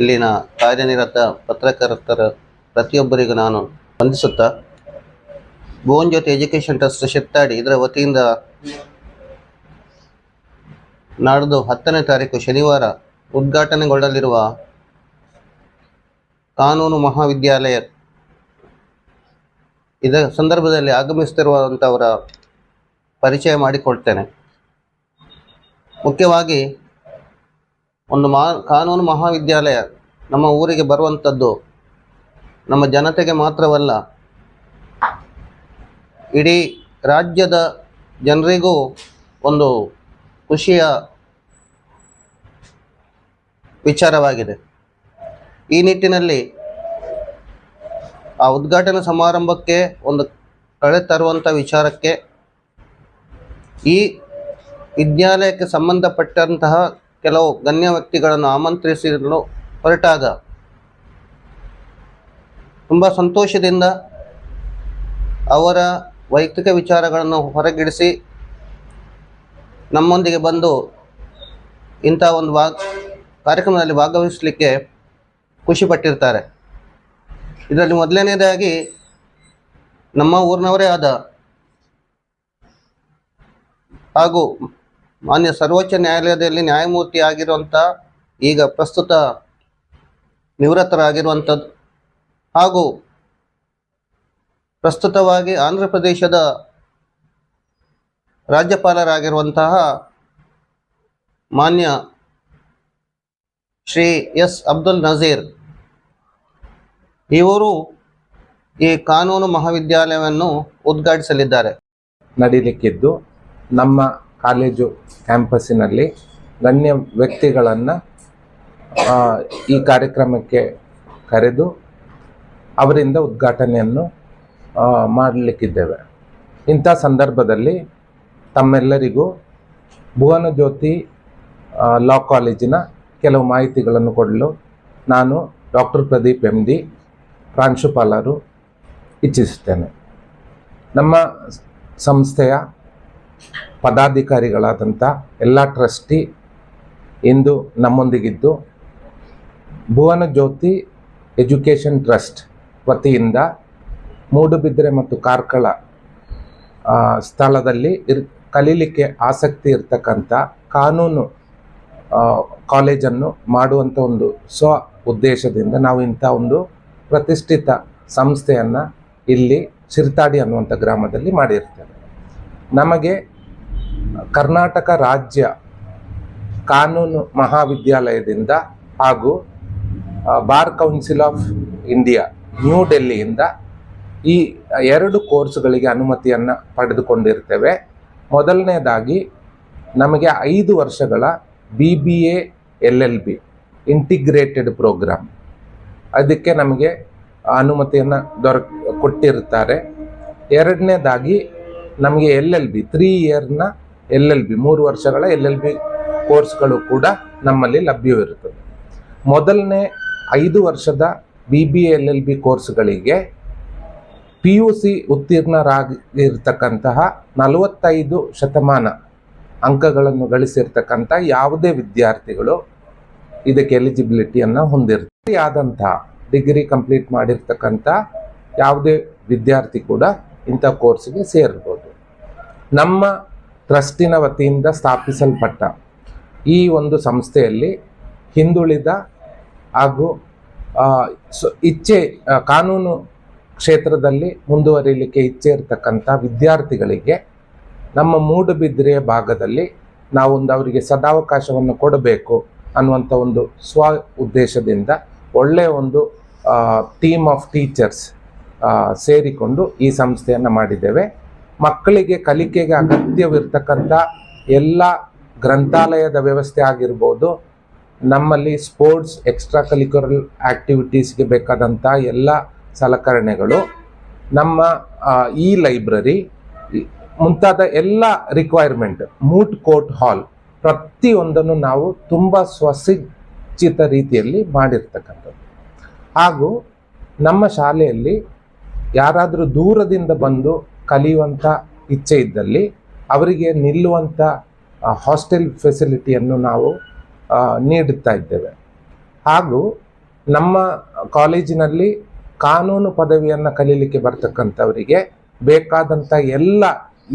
ಇಲ್ಲಿನ ಕಾರ್ಯನಿರತ ಪತ್ರಕರ್ತರ ಪ್ರತಿಯೊಬ್ಬರಿಗೂ ನಾನು ವಂದಿಸುತ್ತಾ, ಭುವನ್ ಜ್ಯೋತಿ ಎಜುಕೇಷನ್ ಟ್ರಸ್ಟ್ ಶೆಟ್ಟಾಡಿ ಇದರ ವತಿಯಿಂದ ನಾಡ್ದು ಹತ್ತನೇ ತಾರೀಕು ಶನಿವಾರ ಉದ್ಘಾಟನೆಗೊಳ್ಳಲಿರುವ ಕಾನೂನು ಮಹಾವಿದ್ಯಾಲಯ. ಇದರ ಸಂದರ್ಭದಲ್ಲಿ ಆಗಮಿಸುತ್ತಿರುವಂಥವರ ಪರಿಚಯ ಮಾಡಿಕೊಳ್ತೇನೆ. ಮುಖ್ಯವಾಗಿ ಒಂದು ಮಾ ಕಾನೂನು ಮಹಾವಿದ್ಯಾಲಯ ನಮ್ಮ ಊರಿಗೆ ಬರುವಂಥದ್ದು ನಮ್ಮ ಜನತೆಗೆ ಮಾತ್ರವಲ್ಲ, ಇಡೀ ರಾಜ್ಯದ ಜನರಿಗೂ ಒಂದು ಖುಷಿಯ ವಿಚಾರವಾಗಿದೆ. ಈ ನಿಟ್ಟಿನಲ್ಲಿ ಆ ಉದ್ಘಾಟನಾ ಸಮಾರಂಭಕ್ಕೆ ಒಂದು ಕಳೆ ತರುವಂಥ ವಿಚಾರಕ್ಕೆ ಈ ವಿದ್ಯಾಲಯಕ್ಕೆ ಸಂಬಂಧಪಟ್ಟಂತಹ ಕೆಲವು ಗಣ್ಯ ವ್ಯಕ್ತಿಗಳನ್ನು ಆಮಂತ್ರಿಸಲು ಹೊರಟಾಗ ತುಂಬ ಸಂತೋಷದಿಂದ ಅವರ ವೈಯಕ್ತಿಕ ವಿಚಾರಗಳನ್ನು ಹೊರಗಿಡಿಸಿ ನಮ್ಮೊಂದಿಗೆ ಬಂದು ಇಂಥ ಒಂದು ವಾ ಕಾರ್ಯಕ್ರಮದಲ್ಲಿ ಭಾಗವಹಿಸಲಿಕ್ಕೆ ಖುಷಿಪಟ್ಟಿರ್ತಾರೆ ಇದರಲ್ಲಿ ಮೊದಲನೇದಾಗಿ ನಮ್ಮ ಊರಿನವರೇ ಆದ ಹಾಗೂ ಮಾನ್ಯ ಸರ್ವೋಚ್ಚ ನ್ಯಾಯಾಲಯದಲ್ಲಿ ನ್ಯಾಯಮೂರ್ತಿ ಆಗಿರುವಂಥ ಈಗ ಪ್ರಸ್ತುತ ನಿವೃತ್ತರಾಗಿರುವಂಥದ್ದು ಹಾಗೂ ಪ್ರಸ್ತುತವಾಗಿ ಆಂಧ್ರ ಪ್ರದೇಶದ ರಾಜ್ಯಪಾಲರಾಗಿರುವಂತಹ ಮಾನ್ಯ ಶ್ರೀ ಎಸ್ ಅಬ್ದುಲ್ ನಜೀರ್. ಇವರು ಈ ಕಾನೂನು ಮಹಾವಿದ್ಯಾಲಯವನ್ನು ಉದ್ಘಾಟಿಸಲಿದ್ದಾರೆ. ನಡೀಲಿಕ್ಕಿದ್ದು ನಮ್ಮ ಕಾಲೇಜು ಕ್ಯಾಂಪಸ್ಸಿನಲ್ಲಿ ಗಣ್ಯ ವ್ಯಕ್ತಿಗಳನ್ನು ಈ ಕಾರ್ಯಕ್ರಮಕ್ಕೆ ಕರೆದು ಅವರಿಂದ ಉದ್ಘಾಟನೆಯನ್ನು ಮಾಡಲಿಕ್ಕಿದ್ದೇವೆ. ಇಂಥ ಸಂದರ್ಭದಲ್ಲಿ ತಮ್ಮೆಲ್ಲರಿಗೂ ಭುವನ ಜ್ಯೋತಿ ಲಾ ಕಾಲೇಜಿನ ಕೆಲವು ಮಾಹಿತಿಗಳನ್ನು ಕೊಡಲು ನಾನು ಡಾಕ್ಟರ್ ಪ್ರದೀಪ್ ಎಂ ಡಿ ಪ್ರಾಂಶುಪಾಲರು ಇಚ್ಛಿಸುತ್ತೇನೆ. ನಮ್ಮ ಸಂಸ್ಥೆಯ ಪದಾಧಿಕಾರಿಗಳಾದಂಥ ಎಲ್ಲ ಟ್ರಸ್ಟಿ ಇಂದು ನಮ್ಮೊಂದಿಗಿದ್ದು. ಭುವನ ಜ್ಯೋತಿ ಎಜುಕೇಷನ್ ಟ್ರಸ್ಟ್ ವತಿಯಿಂದ ಮೂಡುಬಿದ್ರೆ ಮತ್ತು ಕಾರ್ಕಳ ಸ್ಥಳದಲ್ಲಿ ಇರ್, ಕಲೀಲಿಕ್ಕೆ ಆಸಕ್ತಿ ಇರ್ತಕ್ಕಂಥ ಕಾನೂನು ಕಾಲೇಜನ್ನು ಮಾಡುವಂಥ ಒಂದು ಸ್ವ ಉದ್ದೇಶದಿಂದ ನಾವು ಇಂಥ ಒಂದು ಪ್ರತಿಷ್ಠಿತ ಸಂಸ್ಥೆಯನ್ನು ಇಲ್ಲಿ ಶಿರ್ತಾಡಿ ಅನ್ನುವಂಥ ಗ್ರಾಮದಲ್ಲಿ ಮಾಡಿರ್ತೇವೆ. ನಮಗೆ ಕರ್ನಾಟಕ ರಾಜ್ಯ ಕಾನೂನು ಮಹಾವಿದ್ಯಾಲಯದಿಂದ ಹಾಗೂ bar council of India new ಡೆಲ್ಲಿಯಿಂದ ಈ ಎರಡು ಕೋರ್ಸ್ಗಳಿಗೆ ಅನುಮತಿಯನ್ನು ಪಡೆದುಕೊಂಡಿರ್ತೇವೆ. ಮೊದಲನೇದಾಗಿ ನಮಗೆ ಐದು ವರ್ಷಗಳ B B A, L L B integrated programme ಅದಕ್ಕೆ ನಮಗೆ ಅನುಮತಿಯನ್ನು ದೊರ ಕೊಟ್ಟಿರ್ತಾರೆ. ಎರಡನೇದಾಗಿ ನಮಗೆ ಎಲ್ ಎಲ್ ಬಿ ತ್ರೀ ಇಯರ್ನ ಎಲ್ ಎಲ್ ಬಿ, ಮೂರು ವರ್ಷಗಳ ಎಲ್ ಎಲ್ ಬಿ ಕೋರ್ಸ್ಗಳು ಕೂಡ ನಮ್ಮಲ್ಲಿ ಲಭ್ಯವಿರುತ್ತದೆ. ಮೊದಲನೇ ಐದು ವರ್ಷದ B B L L B ಕೋರ್ಸ್ಗಳಿಗೆ ಪಿ ಯು ಸಿ ಉತ್ತೀರ್ಣರಾಗಿರ್ತಕ್ಕಂತಹ ನಲವತ್ತೈದು ಶತಮಾನ ಅಂಕಗಳನ್ನು ಗಳಿಸಿರ್ತಕ್ಕಂಥ ಯಾವುದೇ ವಿದ್ಯಾರ್ಥಿಗಳು ಇದಕ್ಕೆ ಎಲಿಜಿಬಿಲಿಟಿಯನ್ನು ಹೊಂದಿರ್ತಾರೆ ಆದಂತಹ ಡಿಗ್ರಿ ಕಂಪ್ಲೀಟ್ ಮಾಡಿರ್ತಕ್ಕಂಥ ಯಾವುದೇ ವಿದ್ಯಾರ್ಥಿ ಕೂಡ ಇಂಥ ಕೋರ್ಸ್ಗೆ ಸೇರ್ಬೋದು ನಮ್ಮ ಟ್ರಸ್ಟಿನ ವತಿಯಿಂದ ಸ್ಥಾಪಿಸಲ್ಪಟ್ಟ ಈ ಒಂದು ಸಂಸ್ಥೆಯಲ್ಲಿ ಹಿಂದುಳಿದ ಹಾಗೂ ಇಚ್ಛೆ ಕಾನೂನು ಕ್ಷೇತ್ರದಲ್ಲಿ ಮುಂದುವರಿಲಿಕ್ಕೆ ಇಚ್ಛೆ ಇರತಕ್ಕಂಥ ವಿದ್ಯಾರ್ಥಿಗಳಿಗೆ ನಮ್ಮ ಮೂಡುಬಿದಿರೆಯ ಭಾಗದಲ್ಲಿ ನಾವೊಂದು ಅವರಿಗೆ ಸದಾವಕಾಶವನ್ನು ಕೊಡಬೇಕು ಅನ್ನುವಂಥ ಒಂದು ಸ್ವ ಉದ್ದೇಶದಿಂದ ಒಳ್ಳೆಯ ಒಂದು ಟೀಮ್ ಆಫ್ ಟೀಚರ್ಸ್ ಸೇರಿಕೊಂಡು ಈ ಸಂಸ್ಥೆಯನ್ನು ಮಾಡಿದ್ದೇವೆ. ಮಕ್ಕಳಿಗೆ ಕಲಿಕೆಗೆ ಅಗತ್ಯವಿರ್ತಕ್ಕಂಥ ಎಲ್ಲ ಗ್ರಂಥಾಲಯದ ವ್ಯವಸ್ಥೆ ಆಗಿರ್ಬೋದು, ನಮ್ಮಲ್ಲಿ ಸ್ಪೋರ್ಟ್ಸ್ ಎಕ್ಸ್ಟ್ರಾ ಕಲಿಕ್ಯುಲರ್ ಆ್ಯಕ್ಟಿವಿಟೀಸ್ಗೆ ಬೇಕಾದಂಥ ಎಲ್ಲ ಸಲಕರಣೆಗಳು. ನಮ್ಮ ಈ ಲೈಬ್ರರಿ ಮುಂತಾದ ಎಲ್ಲ ರಿಕ್ವೈರ್ಮೆಂಟ್ ಮೂಟ್ ಕೋರ್ಟ್ ಹಾಲ್ ಪ್ರತಿಯೊಂದನ್ನು ನಾವು ತುಂಬ ಸ್ವಸಿಚಿತ ರೀತಿಯಲ್ಲಿ ಮಾಡಿರ್ತಕ್ಕಂಥದ್ದು. ಹಾಗೂ ನಮ್ಮ ಶಾಲೆಯಲ್ಲಿ ಯಾರಾದರೂ ದೂರದಿಂದ ಬಂದು ಕಲಿಯುವಂಥ ಇಚ್ಛೆ ಇದ್ದಲ್ಲಿ ಅವರಿಗೆ ನಿಲ್ಲುವಂಥ ಹಾಸ್ಟೆಲ್ ಫೆಸಿಲಿಟಿಯನ್ನು ನಾವು ನೀಡುತ್ತಾ ಇದ್ದೇವೆ. ಹಾಗೂ ನಮ್ಮ ಕಾಲೇಜಿನಲ್ಲಿ ಕಾನೂನು ಪದವಿಯನ್ನು ಕಲೀಲಿಕ್ಕೆ ಬರ್ತಕ್ಕಂಥವರಿಗೆ ಬೇಕಾದಂಥ ಎಲ್ಲ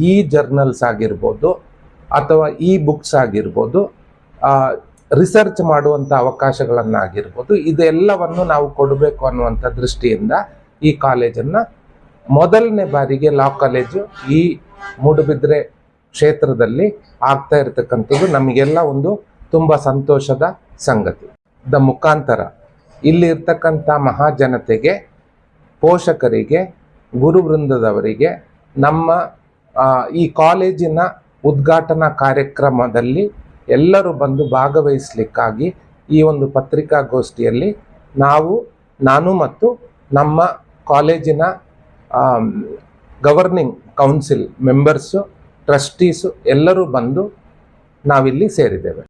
ಇ ಜರ್ನಲ್ಸ್ ಆಗಿರ್ಬೋದು ಅಥವಾ ಇ ಬುಕ್ಸ್ ಆಗಿರ್ಬೋದು ರಿಸರ್ಚ್ ಮಾಡುವಂಥ ಅವಕಾಶಗಳನ್ನಾಗಿರ್ಬೋದು, ಇದೆಲ್ಲವನ್ನು ನಾವು ಕೊಡಬೇಕು ಅನ್ನುವಂಥ ದೃಷ್ಟಿಯಿಂದ ಈ ಕಾಲೇಜನ್ನು ಮೊದಲನೇ ಬಾರಿಗೆ ಲಾ ಕಾಲೇಜು ಈ ಮೂಡುಬಿದ್ರೆ ಕ್ಷೇತ್ರದಲ್ಲಿ ಆಗ್ತಾ ಇರತಕ್ಕಂಥದ್ದು ನಮಗೆಲ್ಲ ಒಂದು ತುಂಬ ಸಂತೋಷದ ಸಂಗತಿ. ದ ಮುಖಾಂತರ ಇಲ್ಲಿ ಇರ್ತಕ್ಕಂಥ ಮಹಾಜನತೆಗೆ, ಪೋಷಕರಿಗೆ ಗುರುವೃಂದದವರಿಗೆ ನಮ್ಮ ಈ ಕಾಲೇಜಿನ ಉದ್ಘಾಟನಾ ಕಾರ್ಯಕ್ರಮದಲ್ಲಿ ಎಲ್ಲರೂ ಬಂದು ಭಾಗವಹಿಸಲಿಕ್ಕಾಗಿ ಈ ಒಂದು ಪತ್ರಿಕಾಗೋಷ್ಠಿಯಲ್ಲಿ ನಾವು, ನಾನು ಮತ್ತು ನಮ್ಮ ಕಾಲೇಜಿನ ಗವರ್ನಿಂಗ್ ಕೌನ್ಸಿಲ್ ಮೆಂಬರ್ಸು ಟ್ರಸ್ಟೀಸು ಎಲ್ಲರೂ ಬಂದು ನಾವಿಲ್ಲಿ ಸೇರಿದ್ದೇವೆ.